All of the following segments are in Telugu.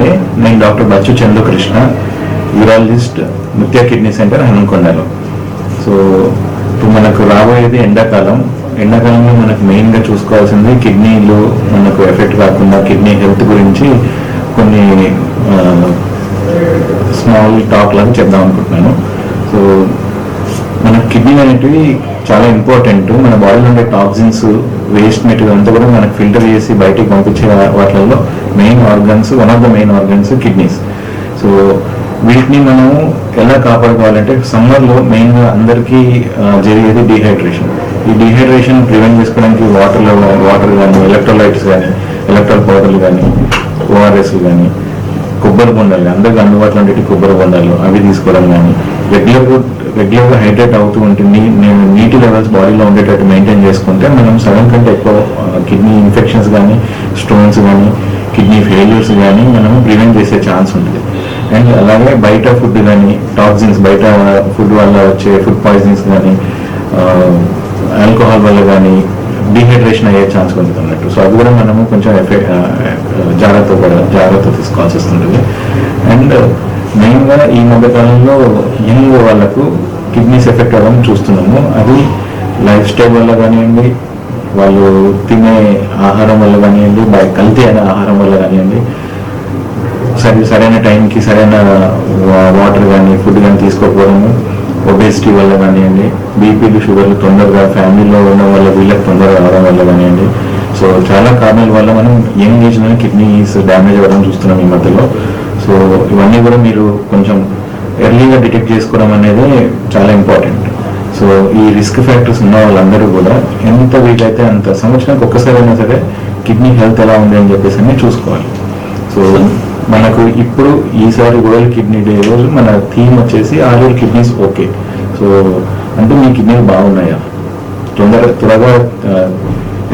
అండి నేను doctor Bachchu Chandrakrishna urologist Mutya kidney centre హనుమకొండలో. So ఇప్పుడు మనకు రాబోయేది ఎండాకాలం. ఎండాకాలంలో మనకు మెయిన్గా చూసుకోవాల్సింది కిడ్నీలు మనకు ఎఫెక్ట్ కాకుండా కిడ్నీ హెల్త్ గురించి కొన్ని స్మాల్ టాక్లను చెప్దాం అనుకుంటున్నాను. సో మన కిడ్నీ అనేటివి చాలా ఇంపార్టెంట్. మన బాడీలో ఉండే టాక్సిన్స్ వేస్ట్ మెటీరియల్ అంతా కూడా మనకు ఫిల్టర్ చేసి బయటికి పంపించే వాటిల్లో main organs one of the main organs kidneys so వీటిని మనం ఎలా కాపాడుకోవాలంటే సమ్మర్లో మెయిన్గా అందరికీ జరిగేది డిహైడ్రేషన్ ఈ డిహైడ్రేషన్ ప్రివెంట్ చేసుకోవడానికి వాటర్లో వాటర్ కానీ ఎలక్ట్రోలైట్స్ కానీ ఎలక్ట్రాల్ పౌడర్లు కానీ ఓఆర్ఎస్లు కానీ కొబ్బరి బొండాలు అందరికీ అందుబాటులో ఉండే కొబ్బరి బొండాలు అవి తీసుకోవడం కానీ రెగ్యులర్గా రెగ్యులర్గా హైడ్రేట్ అవుతూ ఉంటుంది నేను నీటి లెవెల్స్ బాడీలో ఉండేటట్టు మెయింటైన్ చేసుకుంటే మనం సగం కంటే ఎక్కువ కిడ్నీ ఇన్ఫెక్షన్స్ కానీ స్టోన్స్ కానీ కిడ్నీ ఫెయిల్యూర్స్ కానీ మనం ప్రివెంట్ చేసే ఛాన్స్ ఉంటుంది అండ్ అలాగే బయట ఫుడ్ కానీ టాక్సిన్స్ బయట ఫుడ్ వల్ల వచ్చే ఫుడ్ పాయిజన్స్ కానీ ఆల్కహాల్ వల్ల కానీ డిహైడ్రేషన్ అయ్యే ఛాన్స్ ఉంటుంది అన్నట్టు. సో అది కూడా మనము కొంచెం ఎఫెక్ట్ జాగ్రత్త పడ- జాగ్రత్త తీసుకోవాల్సి వస్తుంటుంది. అండ్ మెయిన్గా ఈ మధ్య కాలంలో యంగ్ వాళ్ళకు కిడ్నీస్ ఎఫెక్ట్ అవ్వడం చూస్తున్నాము. అది లైఫ్ స్టైల్ వల్ల కానివ్వండి వాళ్ళు తినే ఆహారం వల్ల కానివ్వండి బయట కల్తీ అయిన ఆహారం వల్ల కానివ్వండి సరి సరైన టైంకి సరైన వాటర్ కానీ ఫుడ్ కానీ తీసుకోకపోవడము ఒబేసిటీ వల్ల కానివ్వండి బీపీలు షుగర్లు తొందరగా ఫ్యామిలీలో ఉన్న వల్ల వీళ్ళకి తొందరగా రావడం వల్ల కానివ్వండి. సో చాలా కారణాల వల్ల మనం యంగ్ ఏజ్లో కిడ్నీస్ డ్యామేజ్ అవ్వడం చూస్తున్నాం ఈ మధ్యలో. సో ఇవన్నీ కూడా మీరు కొంచెం ఎర్లీగా డిటెక్ట్ చేసుకోవడం అనేది చాలా ఇంపార్టెంట్. సో ఈ రిస్క్ ఫ్యాక్టర్స్ ఉన్న వాళ్ళందరూ కూడా ఎంత వీలైతే అంత సంవత్సరానికి ఒక్కసారైనా అయినా సరే కిడ్నీ హెల్త్ ఎలా ఉంది అని చెప్పేసి అన్ని చూసుకోవాలి. సో మనకు ఇప్పుడు ఈసారి వరల్డ్ కిడ్నీ డే రోజు మన థీమ్ వచ్చేసి are your kidneys okay so అంటే మీ కిడ్నీలు బాగున్నాయా? తొందర త్వరగా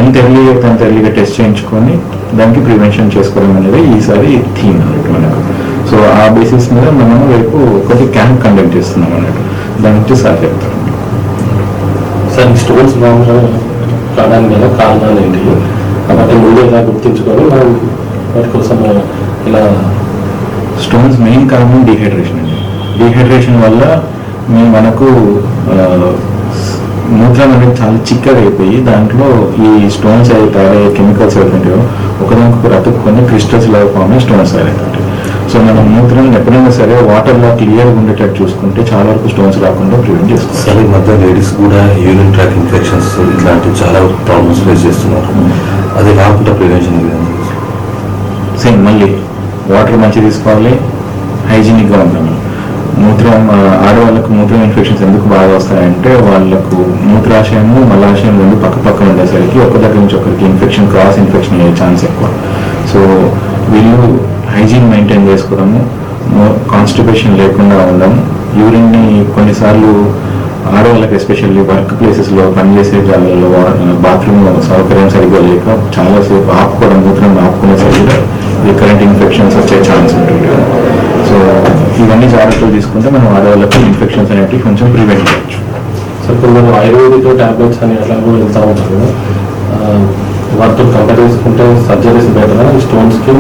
ఎంత ఎర్లీ అయితే అంత ఎర్లీగా టెస్ట్ చేయించుకొని దానికి ప్రివెన్షన్ చేసుకోవడం అనేది ఈసారి థీమ్ అన్నట్టు మనకు. సో ఆ బేసిస్ మీద మనం రేపు ఒకటి క్యాంప్ కండక్ట్ చేస్తున్నాం అన్నట్టు. దాని గురించి సార్ చెప్తాం సార్ ఈ స్టోన్స్ మామూలుగా రావడానికి గల కారణాలు ఏంటి? కాబట్టి ముందే ఇలా గుర్తించుకొని మనం వాటి కోసం ఇలా స్టోన్స్ మెయిన్ కారణం డిహైడ్రేషన్ అండి. డిహైడ్రేషన్ వల్ల మేము మనకు మూత్రం అనేది చాలా చిక్కగా అయిపోయి దాంట్లో ఈ స్టోన్స్ అయితే తయారయ్యే కెమికల్స్ ఏవైతుంటాయో ఒకదానికి అతుక్కొని క్రిస్టల్స్ లాగా ఫామ్ స్టోన్స్ తయారవుతుంటాయి. సో మనం మూత్రం ఎప్పుడైనా సరే వాటర్లో క్లియర్గా ఉండేటట్టు చూసుకుంటే చాలా వరకు స్టోన్స్ రాకుండా ప్రివెంట్ చేసుకోవాలి సార్ ఈ మధ్య లేడీస్ కూడా యూరిన్ ట్రాక్ ఇన్ఫెక్షన్స్ ఇట్లాంటి చాలా ప్రాబ్లమ్స్ ఫేస్ చేస్తున్నారు. అది రాకుండా ప్రివెన్షన్ సేమ్ మళ్ళీ వాటర్ మంచిగా తీసుకోవాలి హైజీనిక్గా ఉండాలి. మూత్రం ఆడవాళ్ళకు మూత్రం ఇన్ఫెక్షన్స్ ఎందుకు బాగా వస్తాయంటే వాళ్ళకు మూత్రాశయము మలాశయం రెండు పక్క పక్కన ఉండేసరికి ఒక దగ్గర నుంచి ఒకరికి ఇన్ఫెక్షన్ క్రాస్ ఇన్ఫెక్షన్ అయ్యే ఛాన్స్ ఎక్కువ. సో వీళ్ళు హైజీన్ మెయింటైన్ చేసుకోవడము కాన్స్టిపేషన్ లేకుండా ఉండడం యూరిన్ని కొన్నిసార్లు ఆడవాళ్ళకి ఎస్పెషల్లీ వర్క్ ప్లేసెస్లో పనిచేసే జాగాల్లో బాత్రూమ్లో సౌకర్యం సరిగ్గా లేక చాలాసేపు ఆపుకోవడం మూత్రం ఆపుకునేసరికి కూడా రికరెంట్ ఇన్ఫెక్షన్స్ వచ్చే ఛాన్స్ ఉంటుంది. సో ఇవన్నీ జాగ్రత్తలు తీసుకుంటే మనం ఆడవాళ్ళకి ఇన్ఫెక్షన్స్ అనేవి కొంచెం ప్రివెంట్ చేయొచ్చు. సార్ కొందరు ఆయుర్వేదిక్ ట్యాబ్లెట్స్ అని అట్లా కూడా వెళ్తూ ఉంటారు కదా. వాటితో కంపేర్ చేసుకుంటే సర్జరీస్ బెటర్? స్టోన్స్కి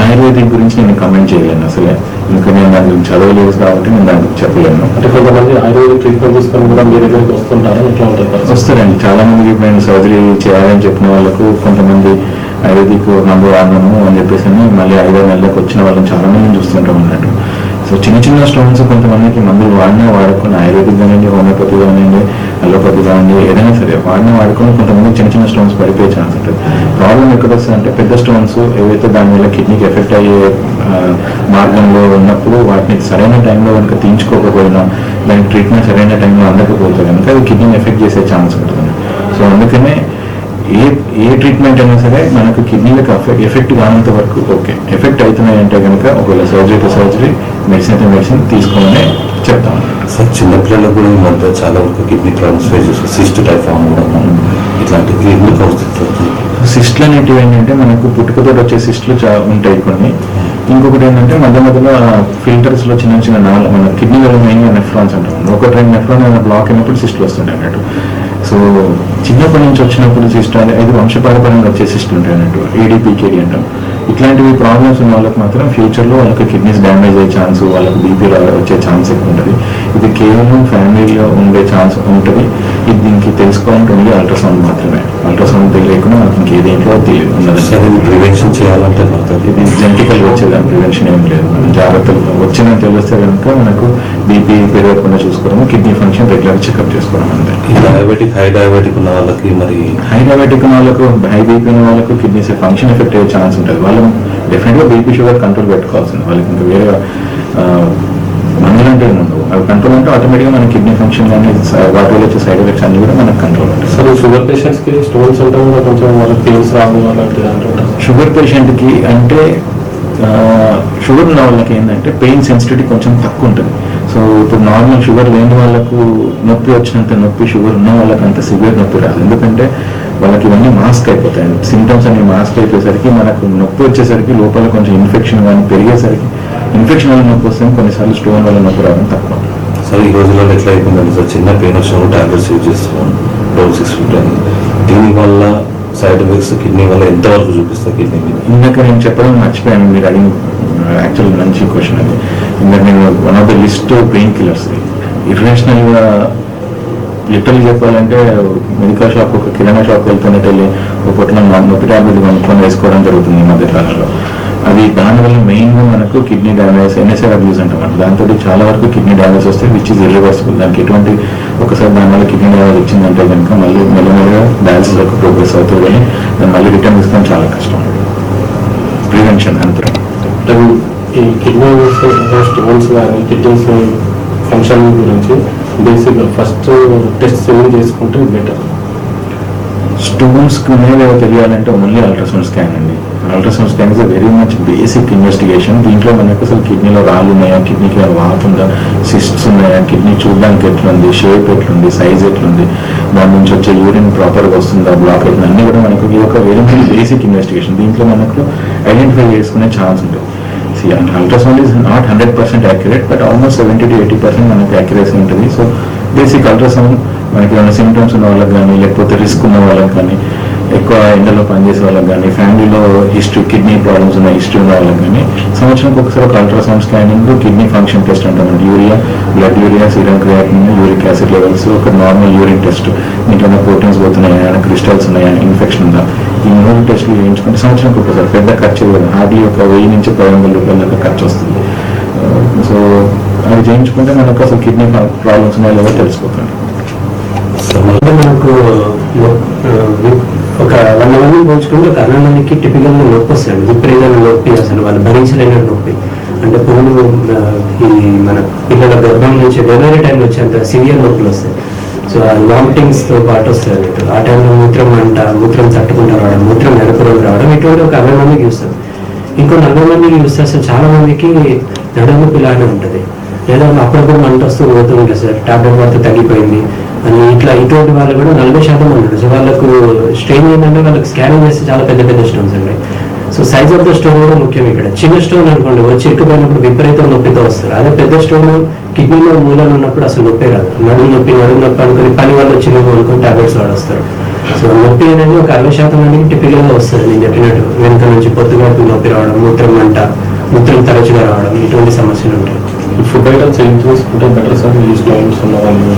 ఆయుర్వేదిక్ గురించి నేను కమెంట్ చేయలేను అసలే. ఇంకా నేను దాని గురించి చదవలేదు కాబట్టి నేను దాని గురించి చెప్పలేను. అంటే కొంతమంది ఆయుర్వేదిక్ ట్రీట్మెంట్ తీసుకొని కూడా మీ దగ్గరికి వస్తుంటారు? ఎట్లా పరిస్థితి? వస్తారండి. చాలా ఇప్పుడు నేను సర్జరీ చేయాలని చెప్పిన వాళ్ళకు కొంతమంది ఆయుర్వేదిక్ నంబర్ వాడినాము అని చెప్పేసి మళ్ళీ ఐదో నెలలకు వచ్చిన వాళ్ళని చాలా మందిని చూస్తుంటాం అన్నట్టు. సో చిన్న చిన్న స్టోన్స్ కొంతమందికి మందులు వాడినా వాడుకుని ఆయుర్వేదిక్ కానివ్వండి హోమియోపతి కానివ్వండి అలోపతి కానీ ఏదైనా సరే వాడిని వాడుకొని కొంతమంది చిన్న చిన్న స్టోన్స్ పడిపోయే ఛాన్స్ ఉంటుంది. ప్రాబ్లం ఎక్కడ వస్తుందంటే పెద్ద స్టోన్స్ ఏవైతే దాని వల్ల కిడ్నీకి ఎఫెక్ట్ అయ్యే మార్గంలో ఉన్నప్పుడు వాటిని సరైన టైంలో కనుక తీయించుకోకపోయినా దానికి ట్రీట్మెంట్ సరైన టైంలో అందకపోతే కనుక అది కిడ్నీని ఎఫెక్ట్ చేసే ఛాన్స్ ఉంటుంది. సో అందుకనే ఏ ఏ ట్రీట్మెంట్ అయినా సరే మనకు కిడ్నీలకు ఎఫెక్ట్ కానంత వరకు ఓకే ఎఫెక్ట్ అవుతున్నాయి అంటే కనుక ఒకవేళ సర్జరీ అయితే సర్జరీ మెడిసిన్ అయితే మెడిసిన్ తీసుకోమని చెప్తాను. సార్ చిన్నపిల్లలకు కూడా ఈ మధ్య చాలా వరకు కిడ్నీ ప్రాబ్లమ్స్ ఫేస్ చేస్తారు సిస్ట్ టైప్ ఫామ్ కూడా ఇట్లాంటివి ఎందుకు వస్తుంది సిస్ట్లు అనేటివి ఏంటంటే మనకు పుట్టుకతో వచ్చే సిస్ట్లు చా- ఉంటాయి కొన్ని. ఇంకొకటి ఏంటంటే మధ్య మధ్యలో ఫిల్టర్స్లో చిన్న చిన్న నాల మన కిడ్నీలో మెయిన్గా నెఫ్రాన్స్ అంటాం. ఒకటి రెండు నెఫ్రాన్ ఏమైనా బ్లాక్ అయినప్పుడు సిస్ట్లు వస్తుంటాయి అన్నట్టు. సో చిన్నప్పటి నుంచి వచ్చినప్పుడు సిస్ట్ అది వంశపారపరంగా వచ్చే సిస్ట్లు ఉంటాయి అన్నట్టు. ఏడీపీకేడి అంటాం. ఇట్లాంటివి ప్రాబ్లమ్స్ ఉన్న వాళ్ళకి మాత్రం ఫ్యూచర్లో వాళ్ళకి కిడ్నీస్ డ్యామేజ్ అయ్యే ఛాన్స్ వాళ్ళకి బీపీ వచ్చే ఛాన్స్ ఎక్కువ ఉంటుంది. ఇది కేవలం ఫ్యామిలీలో ఉండే ఛాన్స్ ఉంటుంది. ఇది దీనికి తెలుసుకోవాలంటే అల్ట్రాసౌండ్ మాత్రమే. అల్ట్రాసౌండ్ తెలియకుండా మనకి ఇంకేదేంట్లో తెలియదు. ప్రివెన్షన్ చేయాలంటే ఇది జెనటికల్ వచ్చేదాని ప్రివెన్షన్ ఏం లేదు. మనం జాగ్రత్తలు వచ్చిందని తెలిస్తే కనుక మనకు బీపీ పెరగకుండా చూసుకోవడం కిడ్నీ ఫంక్షన్ రెగ్యులర్ చెకప్ చేసుకోవడం అంతే. డయాబెటిక్ హై డయాబెటిక్ ఉన్న వాళ్ళకి మరి హై డయాబెటిక్ ఉన్న వాళ్ళకు హై బీపీ ఉన్న వాళ్ళకు కిడ్నీస్ ఫంక్షన్ ఎఫెక్ట్ అయ్యే ఛాన్స్ ఉంటుంది. వాళ్ళు డెఫినెట్గా బీపీ షుగర్ కంట్రోల్ పెట్టుకోవాల్సింది. వాళ్ళకి ఇంకా వేరే ఏమి ఉండవు. అవి కంట్రోల్ అంటే ఆటోమేటిక్గా మన కిడ్నీ ఫంక్షన్ కానీ స- వాటి వల్ల వచ్చే సైడ్ ఎఫెక్ట్స్ అన్ని కూడా మనకు కంట్రోల్ ఉంటుంది సార్ షుగర్ పేషెంట్స్కి స్టోన్స్ అంటే కూడా కొంచెం వాళ్ళకి పెయిన్స్ రావడం అలాంటిది అంటుంటారు షుగర్ పేషెంట్కి అంటే షుగర్ ఉన్న వాళ్ళకి ఏంటంటే పెయిన్ సెన్సిటివిటీ కొంచెం తక్కువ ఉంటుంది. సో ఇప్పుడు నార్మల్ షుగర్ లేని వాళ్ళకు నొప్పి వచ్చినంత నొప్పి షుగర్ ఉన్న వాళ్ళకి అంత సివియర్ నొప్పి రాదు. ఎందుకంటే వాళ్ళకి ఇవన్నీ మాస్క్ అయిపోతాయి. సిమ్టమ్స్ అన్ని మాస్క్ అయిపోయేసరికి మనకు నొప్పి వచ్చేసరికి లోపల కొంచెం ఇన్ఫెక్షన్ కానీ పెరిగేసరికి ఇన్ఫెక్షన్ వల్ల నొప్పి వస్తే కొన్నిసార్లు స్టోన్ వల్ల నొప్పి రావడం తక్కువ సార్ ఈ రోజుల్లో ఎట్లా అయిపోయిందండి సార్ చిన్న పెయిన్ వచ్చిన టాబ్లెట్స్ యూజ్ చేస్తున్నాం. డోస్ ఇస్తుంటాను దీనివల్ల సైడ్ ఎఫెక్ట్స్ కిడ్నీ వల్ల ఎంతవరకు చూపిస్తాయి కిడ్నీ మీద? ఇందాక నేను చెప్పడం మర్చిపోయాను మీరు అడిగిన యాక్చువల్ మంచి క్వశ్చన్ అది. ఇందాక నేను one of the list pain killers ఇర్రేషనల్గా literal చెప్పాలంటే మెడికల్ షాప్ ఒక కిరాణా షాప్ వెళ్తున్నట్టు వెళ్ళి ఒక పొట్ల నొప్పి టాబ్లెట్ కొనుక్కొని వేసుకోవడం జరుగుతుంది ఈ మధ్య కాలంలో. అది దానివల్ల మెయిన్గా మనకు కిడ్నీ డ్యామేజ్ ఎన్ఎస్ఆర్ అబ్యూస్ అంటాం దాంతో చాలా వరకు కిడ్నీ డ్యామేజ్ వస్తే విచ్ ఇస్ ఇర్రివర్సిబుల్ దానికి ఎటువంటి ఒకసారి దానివల్ల కిడ్నీ డ్యామేజ్ వచ్చిందంటే కనుక మళ్ళీ మెల్లమెల్లగా డయాలసిస్ వరకు ప్రోగ్రెస్ అవుతుంది కానీ దాన్ని మళ్ళీ రిటర్న్ తీసుకోవడం చాలా కష్టం. ప్రివెన్షన్ అంతరం ఈ కిడ్నీ స్టోన్స్ కానీ కిడ్నీస్ ఫంక్షన్ గురించి బేసిక్ ఫస్ట్ టెస్ట్ ఏం చేసుకుంటే బెటర్ స్టోన్స్ ఉన్నాయో తెలియాలంటే ఓన్లీ అల్ట్రాసౌండ్ స్కాన్ అండి. Ultrasound scan is very much basic investigation దీంట్లో మనకు అసలు కిడ్నీలో రాళ్ళు ఉన్నాయా కిడ్నీకి వాతుందా సిస్ట్స్ ఉన్నాయా కిడ్నీ చూడడానికి ఎట్లుంది షేప్ ఎట్లుంది సైజ్ ఎట్లుంది దాని నుంచి వచ్చే యూరిన్ ప్రాపర్గా వస్తుందా బ్లాక్ అవుతుంది అన్ని కూడా మనకు ఒక వెరీ మచ్ బేసిక్ ఇన్వెస్టిగేషన్ దీంట్లో మనకు ఐడెంటిఫై చేసుకునే ఛాన్స్ ఉంటుంది C ultrasound is not hundred percent accurate but almost seventy to eighty percent మనకి యాక్యురేసీ ఉంటుంది. సో బేసిక్ అల్ట్రాసౌండ్ మనకి ఏమైనా సిమ్టమ్స్ ఉన్న వాళ్ళకి కానీ లేకపోతే రిస్క్ ఉన్న వాళ్ళకి కానీ ఎక్కువ ఎండలో పనిచేసే వాళ్ళకి కానీ ఫ్యామిలీలో హిస్టరీ కిడ్నీ ప్రాబ్లమ్స్ ఉన్న హిస్టరీ ఉన్న వాళ్ళకి కానీ సంవత్సరానికి ఒకసారి ఒక ultrasound scanning kidney function test అంటామండి urea blood urea serum creatinine uric acid levels ఒక నార్మల్ యూరిన్ టెస్ట్ దీంట్లో ప్రోటీన్స్ పోతున్నాయా క్రిస్టల్స్ ఉన్నాయా ఇన్ఫెక్షన్ ఉందా? ఈ మూడు టెస్టులు చేయించుకుంటే సంవత్సరానికి ఒకసారి పెద్ద ఖర్చు కూడా హార్డ్లీ ఒక వెయ్యి నుంచి పది వందల రూపాయల దాకా ఖర్చు వస్తుంది. సో అది చేయించుకుంటే మనకు అసలు కిడ్నీ ప్రాబ్లమ్స్ ఉన్నాయో లేదో తెలిసిపోతుంది. మనకు ఒక వంద మంది పోల్చుకుంటే ఒక అరవై టిపికల్ నొప్పి వస్తుంది విపరీతమైన నొప్పి అసలు వాళ్ళు భరించలేని నొప్పి అంటే పురుగు ఈ మన పిల్లల గర్భం నుంచి డెలివరీ టైంలో వచ్చేంత సివియర్ నొప్పులు వస్తాయి. సో ఆ వామిటింగ్స్తో పాటు వస్తుంది అన్నట్టు. ఆ టైంలో మూత్రం అంట మూత్రం తట్టుకుంటూ రావడం మూత్రం నడుపురం రావడం ఇటువంటి ఒక అరవై మందికి చూస్తాం ఇంకో నలభై మందికి చూస్తే అసలు చాలా మందికి నడుము ఇలానే ఉంటుంది. లేదా అప్పుడప్పుడు మంట వస్తూ పోతూ ఉంటుంది సార్. టాబ్లెట్ వార్త తగ్గిపోయింది. అని ఇట్లా ఇటువంటి వాళ్ళు కూడా నలభై శాతం ఉన్నారు సో వాళ్ళకు స్ట్రెయిన్ ఏంటంటే వాళ్ళకి స్కానింగ్ చేస్తే చాలా పెద్ద పెద్ద స్టోన్స్ ఉన్నాయి so size of the stone కూడా ముఖ్యం ఇక్కడ. చిన్న స్టోన్ అనుకోండి వచ్చి ఎక్కుపోయినప్పుడు విపరీతం నొప్పితో వస్తారు. అదే పెద్ద స్టోన్ కిడ్నీలో మూలలు ఉన్నప్పుడు అసలు నొప్పి రాదు. నడుము నొప్పి నడుము నొప్పి అనుకుని పని వాళ్ళు వచ్చినవి అనుకుని టాబ్లెట్స్ వాడొస్తారు. సో నొప్పి అనేది ఒక అరవై శాతం మందికి టిపికల్గా వస్తుంది నేను చెప్పినట్టు. వెనుక నుంచి పొత్తుగాటు నొప్పి రావడం మూత్రం మంట మూత్రం తరచుగా రావడం ఇటువంటి సమస్యలు ఉంటాయి. ఫుడ్ ఐటమ్స్ ఏం తీసుకుంటే బెటర్ సార్ ఈ స్టోన్స్ ఉన్న వాళ్ళు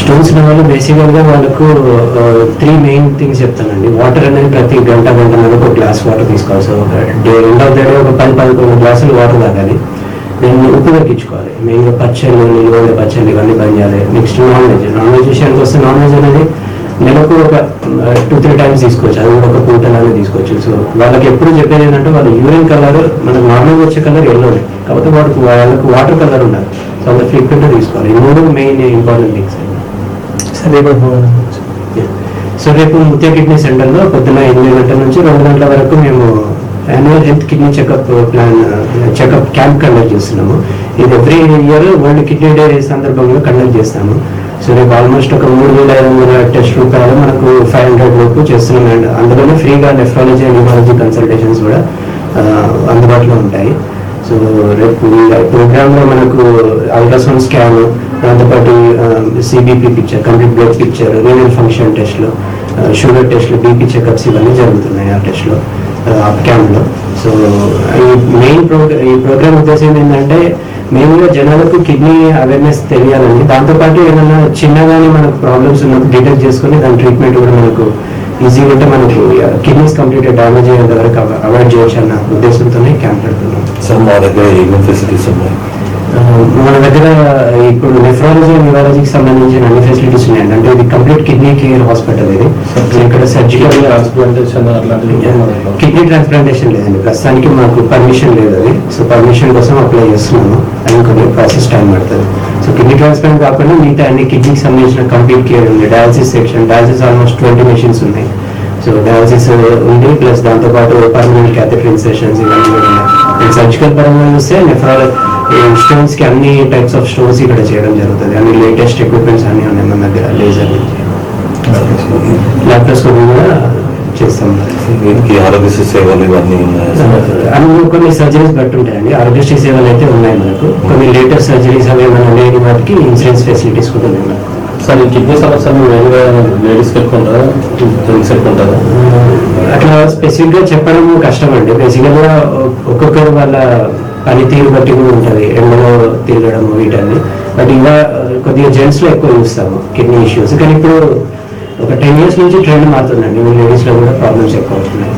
స్టోన్స్ వాళ్ళు బేసికల్గా వాళ్ళకు త్రీ మెయిన్ థింగ్స్ చెప్తానండి. వాటర్ అనేది ప్రతి గంట గంట ఒక గ్లాస్ వాటర్ తీసుకోవాలి. సో ఒక day end of the day ఒక పది పదకొండు గ్లాసులు వాటర్ తాగాలి. నేను ఉప్పు తగ్గించుకోవాలి. మెయిన్గా పచ్చళ్ళు నిల్వ పచ్చళ్ళు ఇవన్నీ బంద్ చేయాలి. Next non veg non veg విషయానికి వస్తే నాన్ వెజ్ అనేది నెలకు ఒక టూ త్రీ టైమ్స్ తీసుకోవచ్చు. అది కూడా ఒక పూటలానే తీసుకోవచ్చు. సో వాళ్ళకి ఎప్పుడు చెప్పేది ఏంటంటే వాళ్ళ యూరిన్ కలర్ మనకు నార్మల్గా వచ్చే కలర్ ఎల్లోనే కాబట్టి వాళ్ళకి వాళ్ళకి వాటర్ కలర్ ఉండాలి. సో అంత ఫ్రీక్వెంట్గా తీసుకోవాలి. ఈ మూడు మెయిన్ ఇంపార్టెంట్ థింగ్స్ సో రేపు ముత్య కిడ్నీ సెంటర్లో పొద్దున ఎనిమిది గంటల నుంచి రెండు గంటల వరకు మేము annual health kidney checkup plan checkup camp conduct చేస్తున్నాము. ఇది every year world kidney day సందర్భంగా కండక్ట్ చేస్తాము. సో రేపు ఆల్మోస్ట్ ఒక మూడు వేల ఐదు వందల టెస్ట్ రూపాయలు మనకు ఫైవ్ హండ్రెడ్ లోపు చేస్తున్నాం. అండ్ అందులోనే ఫ్రీగా నెఫ్రాలజీ అండ్ న్యూమాలజీ కన్సల్టేషన్స్ కూడా అందుబాటులో ఉంటాయి. సో రేపు ప్రోగ్రామ్లో మనకు అల్ట్రాసౌండ్ స్కాన్ దాంతోపాటు CBP picture complete blood picture renal function టెస్ట్లు షుగర్ టెస్ట్లు బీపీ చెకప్స్ ఇవన్నీ జరుగుతున్నాయి ఆ టెస్ట్లో ఆ క్యాంప్లో. సో ఈ మెయిన్ ప్రోగ్రామ్ ఈ ప్రోగ్రామ్ ఉద్దేశం ఏంటంటే మెయిన్గా జనాలకు కిడ్నీ అవేర్నెస్ తెలియాలని దాంతోపాటు ఏమైనా చిన్నగానే మనకు ప్రాబ్లమ్స్ ఉన్నప్పుడు డిటెక్ట్ చేసుకొని దాని ట్రీట్మెంట్ కూడా మనకు ఈజీగా ఉంటే మనకి కిడ్నీస్ కంప్లీట్ డ్యామేజ్ అయ్యేంత వరకు అవాయిడ్ చేయొచ్చు అన్న ఉద్దేశంతోనే క్యాంప్ పెడుతున్నాం. సార్ మా దగ్గర ఏమేమి ఫెసిలిటీస్ ఉన్నాయి. మన దగ్గర ఇప్పుడు నెఫ్రాలజీ న్యూరాలజీకి సంబంధించిన అన్ని ఫెసిలిటీస్ ఉన్నాయండి. అంటే ఇది కంప్లీట్ కిడ్నీ కేర్ హాస్పిటల్ ఇది. ఇక్కడ సర్జికల్ కిడ్నీ ట్రాన్స్ప్లాంటేషన్ లేదండి. ప్రస్తుతానికి మాకు పర్మిషన్ లేదు అది. సో పర్మిషన్ కోసం అప్లై చేస్తున్నాము. అది కొన్ని ప్రాసెస్ టైం పడుతుంది. సో కిడ్నీ ట్రాన్స్ప్లాంట్ కాకుండా మిగతా అన్ని కిడ్నీకి సంబంధించిన కంప్లీట్ కేర్ ఉంది. Dialysis section dialysis almost twenty machines ఉన్నాయి. సో డయాలసిస్ ఉంది. ప్లస్ దాంతోపాటు పర్మనెంట్ క్యాథెటర్ ఇన్సెషన్స్ ఇవన్నీ కూడా ఉన్నాయి. సర్జికల్ పరంగా చూస్తే నెఫ్రాల స్టోన్స్కి అన్ని టైప్స్ ఆఫ్ స్టోన్స్ ఇక్కడ చేయడం జరుగుతుంది. అన్ని లేటెస్ట్ ఎక్విప్మెంట్స్ అన్ని ఉన్నాయి మన దగ్గర లేజర్ ల్యాప్టాస్కోపీ కూడా చేస్తాం. దీనికి ఆరోగ్యశ్రీ సేవలు ఇవన్నీ అన్ని కొన్ని సర్జరీస్ బట్టి ఉంటాయండి ఆరోగ్యశ్రీ సేవలు అయితే ఉన్నాయి మనకు. కొన్ని లేటెస్ట్ సర్జరీస్ అవి ఏమైనా లేని వాటికి ఇన్సూరెన్స్ ఫెసిలిటీస్ కూడా ఉన్నాయి మనకు. సార్ ఈ కిడ్నీ సమస్యలు మెయిన్గా లేడీస్కి జెంట్స్ ఉంటుందా అట్లా స్పెసిఫిక్గా చెప్పడం కష్టం అండి. బేసికల్గా ఒక్కొక్కరు వాళ్ళ పనితీరు బట్టి కూడా ఉంటుంది. ఎండలో తిరగడం వీటన్ని. బట్ ఇంకా కొద్దిగా జెంట్స్లో ఎక్కువ చూస్తాము కిడ్నీ ఇష్యూస్. కానీ ఇప్పుడు ఒక టెన్ ఇయర్స్ నుంచి ట్రెండ్ మారుతుందండి. లేడీస్లో కూడా ప్రాబ్లమ్స్ ఎక్కువ అవుతున్నాయి.